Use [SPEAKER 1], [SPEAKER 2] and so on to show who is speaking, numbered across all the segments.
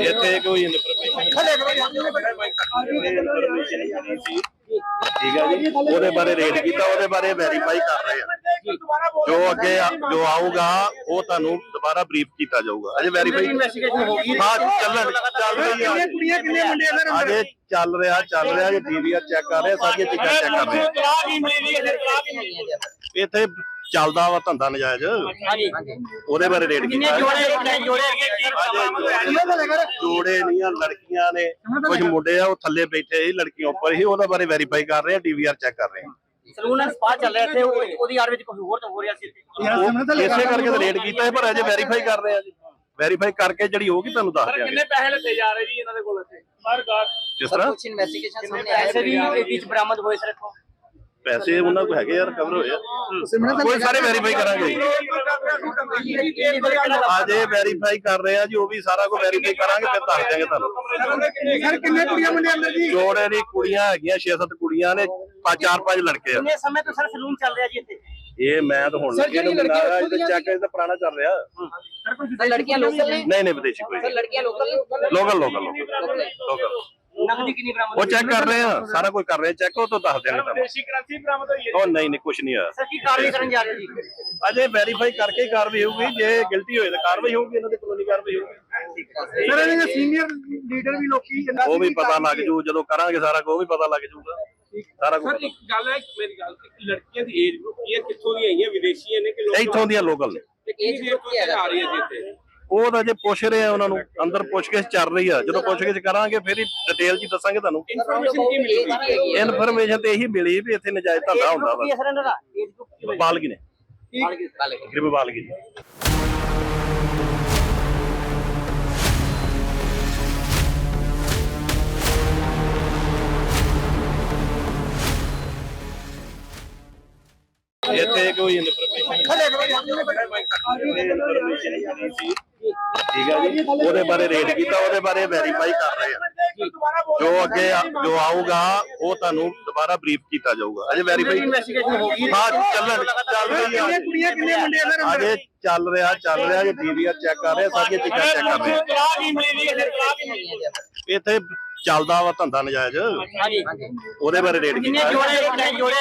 [SPEAKER 1] ਇੱਥੇ ਕੋਈ ਇਨਫੋਰਮੇਸ਼ਨ ਠੀਕ ਹੈ ਜੀ। ਉਹਦੇ ਬਾਰੇ ਰੇਡ ਕੀਤਾ ਉਹਦੇ ਬਾਰੇ ਵੈਰੀਫਾਈ ਕਰ ਰਹੇ ਆ। ਜੋ। ਅੱਗੇ ਜੋ ਆਊਗਾ ਉਹ ਤੁਹਾਨੂੰ ਦੁਬਾਰਾ ਬਰੀਫ ਕੀਤਾ ਜਾਊਗਾ। ਅਜੇ ਵੈਰੀਫਾਈ
[SPEAKER 2] ਇਨਵੈਸਟੀਗੇਸ਼ਨ ਹੋ
[SPEAKER 1] ਚੱਲਣ ਚੱਲ ਰਹੀ ਆ
[SPEAKER 2] ਕੁੜੀਆਂ ਕਿੰਨੇ ਮੁੰਡੇ ਅੰਦਰ
[SPEAKER 1] ਅਜੇ ਚੱਲ ਰਿਹਾ ਚੱਲ ਰਿਹਾ ਜੀ ਡੀਵੀਆਰ ਚੈੱਕ ਕਰ ਰਹੇ ਸਾਰੀਆਂ ਚੀਜ਼ਾਂ ਚੈੱਕ ਕਰ ਰਹੇ ਇੱਥੇ ਚੱਲਦਾ ਵਾ ਧੰਦਾ ਨਜਾਇਜ਼।
[SPEAKER 2] ਹਾਂਜੀ।
[SPEAKER 1] ਉਹਦੇ ਬਾਰੇ ਰੇਡ
[SPEAKER 2] ਕਿੰਨੇ
[SPEAKER 1] ਕੀਤਾ।
[SPEAKER 2] ਜੋੜੇ ਜੋੜੇ
[SPEAKER 1] ਜੋੜੇ ਨਹੀਂ ਆ ਲੜਕੀਆਂ ਨੇ। ਕੁਝ ਮੁੰਡੇ ਆ ਉਹ ਥੱਲੇ ਬੈਠੇ ਸੀ ਲੜਕੀਆਂ ਉੱਪਰ ਸੀ ਉਹਦੇ ਬਾਰੇ ਵੈਰੀਫਾਈ ਕਰ ਰਹੇ ਆ ਡੀਵੀਆਰ ਚੈੱਕ ਕਰ ਰਹੇ ਆ।
[SPEAKER 2] ਸਲੂਨ ਐਂਡ ਸਪਾ ਚੱਲ ਰਿਹਾ ਇੱਥੇ ਉਹ- ਉਹਦੀ ਆੜ ਵਿੱਚ ਕੁਝ ਹੋਰ ਤਾਂ ਹੋ ਰਿਹਾ ਸੀ। ਇੱਥੇ
[SPEAKER 1] ਉਹ ਇਸੇ ਕਰਕੇ ਤਾਂ ਰੇਡ ਕੀਤਾ ਹੈ ਪਰ ਅਜੇ ਵੈਰੀਫਾਈ ਕਰ ਰਹੇ ਆ ਜੀ। ਵੈਰੀਫਾਈ ਕਰਕੇ ਜਿਹੜੀ ਹੋਊਗੀ ਤੁਹਾਨੂੰ ਦੱਸ ਦਿਆਂਗੇ।
[SPEAKER 2] ਪੈਸੇ ਲੱਤੇ ਜਾ ਰਹੇ ਜੀ ਇਹਨਾਂ ਦੇ ਕੋਲ ਇੱਥੇ? ਹਰ ਗਾਰ
[SPEAKER 1] ਕਿਸ ਤਰ੍ਹਾਂ?
[SPEAKER 3] ਕੁਝ ਇਨਵੈਸਟੀਗੇਸ਼ਨ ਸਾਹਮਣੇ ਆਇਆ
[SPEAKER 2] ਪੈਸੇ ਵੀ ਇਹ ਵਿੱਚ ਬਰਾਮਦ ਹੋਏ ਸਰ ਇੱਥੋਂ?
[SPEAKER 1] ਪੈਸੇ ਉਹਨਾਂ ਕੋਲ ਹੈਗੇ ਯਾਰ ਕਵਰ ਹੋਏ ਆ। ਕੋਈ ਸਾਰੇ ਵੈਰੀਫਾਈ ਕਰਾਂਗੇ ਅਜੇ ਵੈਰੀਫਾਈ ਕਰ ਰਹੇ ਆ ਜੀ ਉਹ ਵੀ ਸਾਰਾ ਕੁਝ ਵੈਰੀਫਾਈ ਕਰਾਂਗੇ ਫਿਰ ਦੱਸ ਦਿਆਂਗੇ ਤੁਹਾਨੂੰ।
[SPEAKER 2] ਸਰ ਕਿੰਨੇ ਕੁੜੀਆਂ ਮੁੰਡੇ ਅੰਦਰ ਜੀ?
[SPEAKER 1] ਜੋੜੇ ਦੀ ਕੁੜੀਆਂ ਹੈਗੀਆਂ 6-7 ਕੁੜੀਆਂ ਨੇ ਪੰਜ ਚਾਰ ਪੰਜ ਲੜਕੇ ਆ।
[SPEAKER 2] ਕਿੰਨੇ ਸਮੇਂ ਤੋਂ ਸਰ ਸਲੂਨ ਚੱਲ ਰਿਹਾ ਜੀ ਇੱਥੇ?
[SPEAKER 1] ਇਹ ਮੈਂ ਤਾਂ ਹੁਣ ਲੱਗੇ ਨੂੰ ਮਿਲਾਇਆ ਇਹ ਚੈੱਕ ਇਹ ਤਾਂ ਪੁਰਾਣਾ ਚੱਲ ਰਿਹਾ।
[SPEAKER 3] ਸਰ ਲੜਕੀਆਂ ਲੋਕਲ ਨੇ?
[SPEAKER 1] ਨਹੀਂ ਨਹੀਂ ਵਿਦੇਸ਼ੀ ਕੋਈ
[SPEAKER 3] ਸਰ ਲੜਕੀਆਂ ਲੋਕਲ ਨੇ?
[SPEAKER 1] ਲੋਕਲ ਲੋਕਲ ਲੋਕਲ
[SPEAKER 2] ਨਕਦੀ ਕਿੰਨੀ ਬਰਾਮਦ
[SPEAKER 1] ਉਹ ਚੈੱਕ ਕਰ ਰਹੇ ਆ ਸਾਰਾ ਕੁਝ ਕਰ ਰਹੇ ਆ ਚੈੱਕ ਉਹ ਤੋਂ ਦੱਸ ਦਿਆਂਗੇ ਤੁਹਾਨੂੰ।
[SPEAKER 2] ਦੇਸ਼ੀ ਕਰੰਸੀ ਬਰਾਮਦ ਹੋਈ
[SPEAKER 1] ਉਹ ਨਹੀਂ ਨਹੀਂ ਕੁਝ ਨਹੀਂ ਹੋਇਆ।
[SPEAKER 2] ਸਰ ਕੀ ਕਾਰਵਾਈ ਕਰਨ ਜਾ ਰਹੇ ਜੀ?
[SPEAKER 1] ਅਜੇ ਵੈਰੀਫਾਈ ਕਰਕੇ ਹੀ ਕਾਰਵਾਈ ਹੋਊਗੀ ਜੇ ਗਿਲਟੀ ਹੋਏ ਤਾਂ ਕਾਰਵਾਈ ਹੋਊਗੀ ਇਹਨਾਂ ਦੇ ਕਾਨੂੰਨੀ ਕਾਰਵਾਈ ਹੋਊਗੀ।
[SPEAKER 2] ਸਰ ਇਹਨਾਂ ਦੇ ਸੀਨੀਅਰ ਲੀਡਰ ਵੀ ਲੋਕੀ
[SPEAKER 1] ਉਹ ਵੀ ਪਤਾ ਲੱਗ ਜੂ ਜਦੋਂ ਕਰਾਂਗੇ ਸਾਰਾ ਕੁਝ ਉਹ ਵੀ ਪਤਾ ਲੱਗ ਜੂਗਾ। ਸਾਰਾ ਕੁਝ
[SPEAKER 4] ਸਰ ਇੱਕ ਗੱਲ ਹੈ ਮੇਰੀ ਗੱਲ ਕਿ ਲੜਕੀਆਂ ਦੀ ਏਜ ਗਰੁੱਪ ਕੀ ਹੈ ਕਿੱਥੋਂ ਦੀਆਂ ਆਈਆਂ ਵਿਦੇਸ਼ੀਆਂ ਨੇ ਕਿ ਲੋਕ
[SPEAKER 1] ਇੱਥੋਂ ਦੀਆਂ ਲੋਕਲ ਨੇ।
[SPEAKER 4] ਤੋਂ ਇੱਥੇ ਆ ਰਹੀ ਹੈ ਜੀ ਇੱਥੇ?
[SPEAKER 1] ਉਹ ਤਾਂ ਜੇ ਪੁੱਛ ਰਹੇ ਆ ਉਹਨਾਂ ਨੂੰ ਅੰਦਰ ਪੁੱਛਗਿੱਛ ਚੱਲ ਰਹੀ ਆ। ਜਦੋਂ ਪੁੱਛਗਿੱਛ ਕਰਾਂਗੇ ਫਿਰ ਹੀ ਡਿਟੇਲ ਜੀ ਦੱਸਾਂਗੇ ਤੁਹਾਨੂੰ।
[SPEAKER 4] ਇਨਫੋਰਮੇਸ਼ਨ ਕੀ ਮਿਲੂਗੀ
[SPEAKER 1] ਇਨਫੋਰਮੇਸ਼ਨ ਤੇ ਇਹੀ ਮਿਲੀ ਵੀ ਇੱਥੇ ਨਜਾਇਜ਼ ਧੰਦਾ ਹੁੰਦਾ ਵਾ। ਬਾਲਗੀ ਨੇ। ਗਰੀਬ ਬਾਲਗੀ। ਨੇ। ਇੱਥੇ ਕੋਈ ਇਨਫੋਰਮੇਸ਼ਨ ਠੀਕ ਹੈ ਜੀ। ਉਹਦੇ ਬਾਰੇ ਰੇਡ ਕੀਤਾ ਉਹਦੇ ਬਾਰੇ ਵੈਰੀਫਾਈ ਕਰ ਰਹੇ ਆ। ਜੋ। ਅੱਗੇ ਆ- ਜੋ ਆਊਗਾ ਉਹ ਤੁਹਾਨੂੰ ਦੁਬਾਰਾ ਬਰੀਫ ਕੀਤਾ ਜਾਊਗਾ। ਅਜੇ ਵੈਰੀਫਾਈ
[SPEAKER 2] ਇਨਵੈਸਟੀਗੇਸ਼ਨ ਹੋ ਗਈ?
[SPEAKER 1] ਹਾਂ ਚੱਲਣ ਚੱਲ ਰਹੀ ਆ।
[SPEAKER 2] ਕਿੰਨੇ ਕੁੜੀਆਂ ਕਿੰਨੇ ਮੁੰਡੇ ਅੰਦਰ?
[SPEAKER 1] ਅਜੇ ਚੱਲ ਰਿਹਾ ਚੱਲ ਰਿਹਾ ਜੀ ਡੀਵੀਆਰ ਚੈੱਕ ਕਰ ਰਹੇ ਆ, ਸਾਰੀਆਂ ਚੀਜ਼ਾਂ ਚੈੱਕ ਕਰ ਰਹੇ ਆ।
[SPEAKER 2] ਤਲਾਕ ਹੀ ਮਿਲੀ ਹੈ ਤਲਾਕ ਹੀ ਮਿਲੀ ਹੈ।
[SPEAKER 1] ਇੱਥੇ ਚੱਲਦਾ ਵਾ ਧੰਦਾ ਨਜਾਇਜ਼।
[SPEAKER 2] ਹਾਂਜੀ।
[SPEAKER 1] ਉਹਦੇ ਬਾਰੇ ਰੇਡ
[SPEAKER 2] ਕਿੰਨੇ
[SPEAKER 1] ਕੀਤਾ।
[SPEAKER 2] ਜੋੜੇ ਕਿੰਨੇ ਜੋੜੇ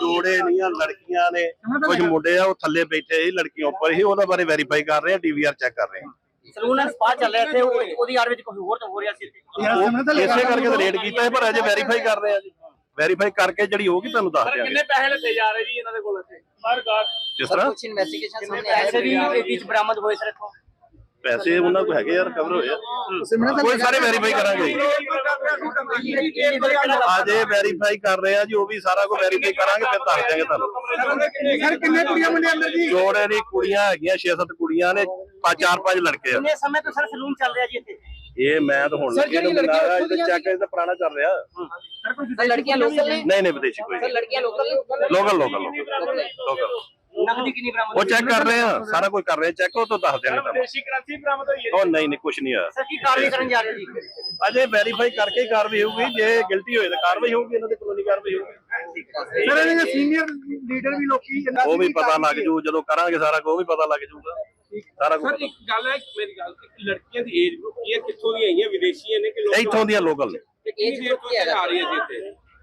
[SPEAKER 1] ਜੋੜੇ ਨਹੀਂ ਆ ਲੜਕੀਆਂ ਨੇ। ਕੁਝ ਮੁੰਡੇ ਆ ਉਹ ਥੱਲੇ ਬੈਠੇ ਸੀ ਲੜਕੀਆਂ ਉੱਪਰ ਸੀ ਉਹਦੇ ਬਾਰੇ ਵੈਰੀਫਾਈ ਕਰ ਰਹੇ ਆ ਡੀਵੀਆਰ ਚੈੱਕ ਕਰ ਰਹੇ ਆ।
[SPEAKER 2] ਸਲੂਨ ਐਂਡ ਸਪਾ ਚੱਲ ਰਿਹਾ ਇੱਥੇ ਉਹ- ਉਹਦੀ ਆੜ ਵਿੱਚ ਕੁਝ ਹੋਰ ਤਾਂ ਹੋ ਰਿਹਾ ਸੀ। ਇੱਥੇ
[SPEAKER 1] ਉਹ ਇਸੇ ਕਰਕੇ ਤਾਂ ਰੇਡ ਕੀਤਾ ਹੈ ਪਰ ਅਜੇ ਵੈਰੀਫਾਈ ਕਰ ਰਹੇ ਆ ਜੀ। ਵੈਰੀਫਾਈ ਕਰਕੇ ਜਿਹੜੀ ਹੋਊਗੀ ਤੁਹਾਨੂੰ ਦੱਸ ਦਿਆਂਗੇ।
[SPEAKER 4] ਪੈਸੇ ਲੱਤੇ ਜਾ ਰਹੇ ਜੀ ਇਹਨਾਂ ਦੇ ਕੋਲ ਇੱਥੇ? ਹਰ ਗਾਰ
[SPEAKER 1] ਕਿਸ ਤਰ੍ਹਾਂ?
[SPEAKER 3] ਕੁਝ ਇਨਵੈਸਟੀਗੇਸ਼ਨ ਸਾਹਮਣੇ ਆਇਆ
[SPEAKER 2] ਪੈਸੇ ਵੀ ਇਹ ਵਿੱਚ ਬਰਾਮਦ ਹੋਏ ਸਰ ਇੱਥੋਂ?
[SPEAKER 1] ਪੈਸੇ ਉਹਨਾਂ ਕੋਲ ਹੈਗੇ ਯਾਰ ਕਵਰ ਹੋਏ ਆ। ਕੋਈ ਸਾਰੇ ਵੈਰੀਫਾਈ ਕਰਾਂਗੇ। ਅਜੇ ਵੈਰੀਫਾਈ ਕਰ ਰਹੇ ਆ ਜੀ ਉਹ ਵੀ ਸਾਰਾ ਕੁਝ ਵੈਰੀਫਾਈ ਕਰਾਂਗੇ ਫਿਰ ਦੱਸ ਦਿਆਂਗੇ ਤੁਹਾਨੂੰ।
[SPEAKER 2] ਸਰ ਕਿੰਨੇ ਕੁੜੀਆਂ ਮੁੰਡੇ ਅੰਦਰ ਜੀ?
[SPEAKER 1] ਜੋੜੇ ਦੀ ਕੁੜੀਆਂ ਹੈਗੀਆਂ 6-7 ਕੁੜੀਆਂ ਨੇ ਪੰਜ ਚਾਰ ਪੰਜ ਲੜਕੇ ਆ।
[SPEAKER 2] ਕਿੰਨੇ ਸਮੇਂ ਤੋਂ ਸਰ ਸਲੂਨ ਚੱਲ ਰਿਹਾ ਜੀ ਇੱਥੇ?
[SPEAKER 1] ਇਹ ਮੈਂ ਤਾਂ ਹੁਣ ਲੱਗੇ ਨੂੰ ਤਾਂ ਚੈੱਕ ਇਹ ਤਾਂ ਪੁਰਾਣਾ ਚੱਲ ਰਿਹਾ।
[SPEAKER 3] ਸਰ ਲੜਕੀਆਂ ਲੋਕਲ ਨੇ?
[SPEAKER 1] ਨਹੀਂ ਨਹੀਂ ਵਿਦੇਸ਼ੀ ਕੋਈ
[SPEAKER 3] ਸਰ ਲੜਕੀਆਂ ਲੋਕਲ ਨੇ?
[SPEAKER 1] ਲੋਕਲ। ਲੋਕਲ। ਲੋਕਲ।
[SPEAKER 2] ਨਕਦੀ ਕਿੰਨੀ ਬਰਾਮਦ
[SPEAKER 1] ਉਹ ਚੈੱਕ ਕਰ ਰਹੇ ਆ ਸਾਰਾ ਕੁਝ ਕਰ ਰਹੇ ਆ ਚੈੱਕ ਉਹ ਤੋਂ ਦੱਸ ਦਿਆਂਗੇ ਤੁਹਾਨੂੰ।
[SPEAKER 4] ਦੇਸ਼ੀ ਕਰੰਸੀ ਬਰਾਮਦ ਹੋਈ ਹੈ
[SPEAKER 1] ਉਹ ਨਹੀਂ ਨਹੀਂ ਕੁਝ ਨਹੀਂ ਹੋਇਆ।
[SPEAKER 2] ਸਰ ਕੀ ਕਾਰਵਾਈ ਕਰਨ ਜਾ ਰਹੇ ਜੀ?
[SPEAKER 1] ਅਜੇ ਵੈਰੀਫਾਈ ਕਰਕੇ ਹੀ ਕਾਰਵਾਈ ਹੋਊਗੀ ਜੇ ਗਿਲਟੀ ਹੋਏ ਤਾਂ ਕਾਰਵਾਈ ਹੋਊਗੀ ਇਹਨਾਂ ਦੀ ਕਾਨੂੰਨੀ ਕਾਰਵਾਈ ਹੋਊਗੀ।
[SPEAKER 2] ਸਰ ਇਹਨਾਂ ਦੇ ਸੀਨੀਅਰ ਲੀਡਰ ਵੀ ਲੋਕੀ
[SPEAKER 1] ਉਹ ਵੀ ਪਤਾ ਲੱਗ ਜੂ ਜਦੋਂ ਕਰਾਂਗੇ ਸਾਰਾ ਕੁਝ ਉਹ ਵੀ ਪਤਾ ਲੱਗ ਜੂਗਾ। ਸਾਰਾ ਕੁਝ
[SPEAKER 4] ਸਰ ਇੱਕ ਗੱਲ ਹੈ ਮੇਰੀ ਗੱਲ ਕਿ ਲੜਕੀਆਂ ਦੀ ਏਜ ਗਰੁੱਪ ਕੀ ਹੈ ਕਿੱਥੋਂ ਦੀਆਂ ਆਈਆਂ ਵਿਦੇਸ਼ੀਆਂ ਨੇ ਕਿ ਲੋਕ
[SPEAKER 1] ਇੱਥੋਂ ਦੀਆਂ ਲੋਕਲ
[SPEAKER 4] ਦੇਰ ਤੋਂ ਇੱਥੇ ਆ ਰਹੀ ਹੈ ਜੀ ਇੱਥੇ?